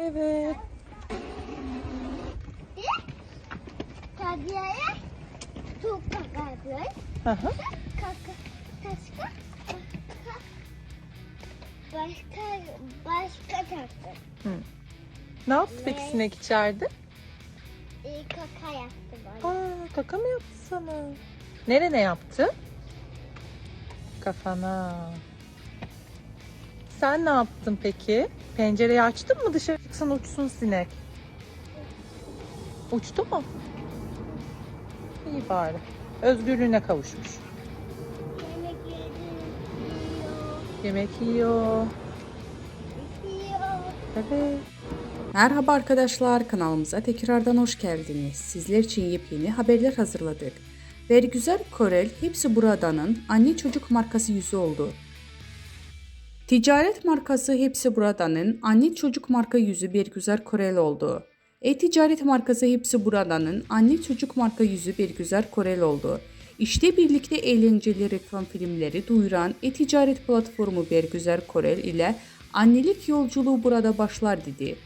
Evet. Tabiaya çok kaka yapıyor. Hı hı. Kaka, başka, başka, başka, taktı. Ne yaptı peki Ne? sinek içeride? Ee, kaka yaptı bana. Aa, kaka mı yaptı sana? Nerene yaptı? Kafana. Sen ne yaptın peki? Pencereyi açtın mı dışarı çıksın uçsun sinek? Uçtu mu? İyi bari. Özgürlüğüne kavuşmuş. Yemek yiyor, Yemek yiyor. yiyor. Evet. Merhaba arkadaşlar kanalımıza tekrardan hoş geldiniz. Sizler için yepyeni haberler hazırladık. Vergüzel Korel hepsi buradanın anne çocuk markası yüzü oldu. Ticaret markası Hepsi Buradan'ın anne çocuk marka yüzü Bergüzar Korel oldu. E-ticaret markası Hepsi Buradan'ın anne çocuk marka yüzü Bergüzar Korel oldu. İşte birlikte eğlenceli reklam filmleri duyuran e-ticaret platformu Bergüzar Korel ile annelik yolculuğu burada başlar dedi.